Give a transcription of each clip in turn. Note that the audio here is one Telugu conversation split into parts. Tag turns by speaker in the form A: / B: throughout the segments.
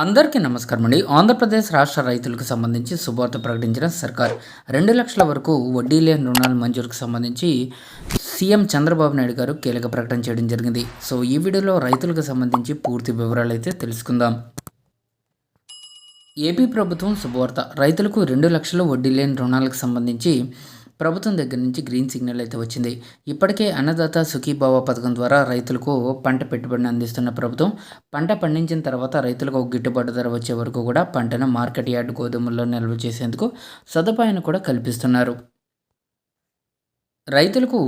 A: అందరికీ నమస్కారం అండి. ఆంధ్రప్రదేశ్ రాష్ట్ర రైతులకు సంబంధించి శుభార్త ప్రకటించిన సర్కార్. రెండు లక్షల వరకు వడ్డీ లేని రుణాల మంజూరుకు సంబంధించి సీఎం చంద్రబాబు నాయుడు గారు కీలక ప్రకటన చేయడం జరిగింది. సో ఈ వీడియోలో రైతులకు సంబంధించి పూర్తి వివరాలు అయితే తెలుసుకుందాం. ఏపీ ప్రభుత్వం శుభవార్త. రైతులకు రెండు లక్షల వడ్డీ లేని రుణాలకు సంబంధించి ప్రభుత్వం దగ్గర నుంచి గ్రీన్ సిగ్నల్ అయితే వచ్చింది. ఇప్పటికే అన్నదాత సుఖీభావ పథకం ద్వారా రైతులకు పంట పెట్టుబడిని అందిస్తున్న ప్రభుత్వం పంట పండించిన తర్వాత రైతులకు గిట్టుబాటు ధర వచ్చే వరకు కూడా పంటను మార్కెట్ యార్డ్ గోధుమల్లో నిల్వ చేసేందుకు సదుపాయాన్ని కూడా కల్పిస్తున్నారు. రైతులకు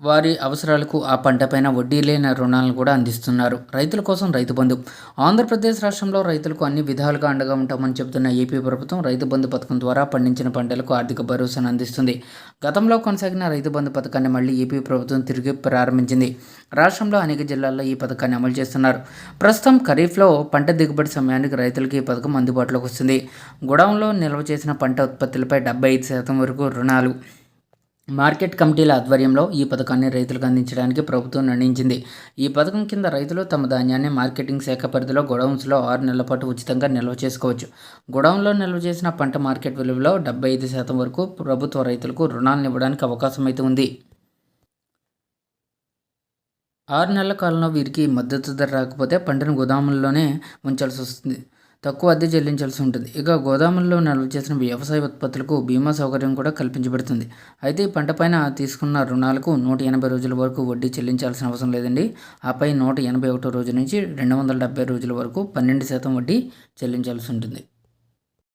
A: వారి అవసరాలకు ఆ పంటపైన వడ్డీ లేని రుణాలను కూడా అందిస్తున్నారు. రైతుల కోసం రైతు బంధు. ఆంధ్రప్రదేశ్ రాష్ట్రంలో రైతులకు అన్ని విధాలుగా అండగా ఉంటామని చెబుతున్న ఏపీ ప్రభుత్వం రైతు బంధు పథకం ద్వారా పండించిన పంటలకు ఆర్థిక భరోసాను అందిస్తుంది. గతంలో కొనసాగిన రైతు బంధు పథకాన్ని మళ్ళీ ఏపీ ప్రభుత్వం తిరిగి ప్రారంభించింది. రాష్ట్రంలో అనేక జిల్లాల్లో ఈ పథకాన్ని అమలు చేస్తున్నారు. ప్రస్తుతం ఖరీఫ్లో పంట దిగుబడి సమయానికి రైతులకు ఈ పథకం అందుబాటులోకి వస్తుంది. గొడవంలో నిల్వ చేసిన పంట ఉత్పత్తులపై డెబ్బై ఐదు శాతం వరకు రుణాలు మార్కెట్ కమిటీల ఆధ్వర్యంలో ఈ పథకాన్ని రైతులకు అందించడానికి ప్రభుత్వం నిర్ణయించింది. ఈ పథకం కింద రైతులు తమ ధాన్యాన్ని మార్కెటింగ్ శాఖ పరిధిలో గొడౌన్స్లో ఆరు నెలల పాటు ఉచితంగా నిల్వ చేసుకోవచ్చు. గొడౌన్లో నిల్వ చేసిన పంట మార్కెట్ విలువలో డెబ్బై ఐదు శాతం వరకు ప్రభుత్వ రైతులకు రుణాలను ఇవ్వడానికి అవకాశం అయితే ఉంది. ఆరు నెలల కాలంలో వీరికి మద్దతు ధర రాకపోతే పంటను గోదాముల్లోనే ఉంచాల్సి వస్తుంది. తక్కువ అద్దె చెల్లించాల్సి ఉంటుంది. ఇక గోదాముల్లో నిల్వ చేసిన వ్యవసాయ ఉత్పత్తులకు బీమా సౌకర్యం కూడా కల్పించబడుతుంది. అయితే ఈ పంటపైన తీసుకున్న రుణాలకు నూట ఎనభై రోజుల వరకు వడ్డీ చెల్లించాల్సిన అవసరం లేదండి. ఆపై నూట ఎనభై ఒకటో రోజు నుంచి రెండు వందల డెబ్బై రోజుల వరకు పన్నెండు శాతం వడ్డీ చెల్లించాల్సి ఉంటుంది.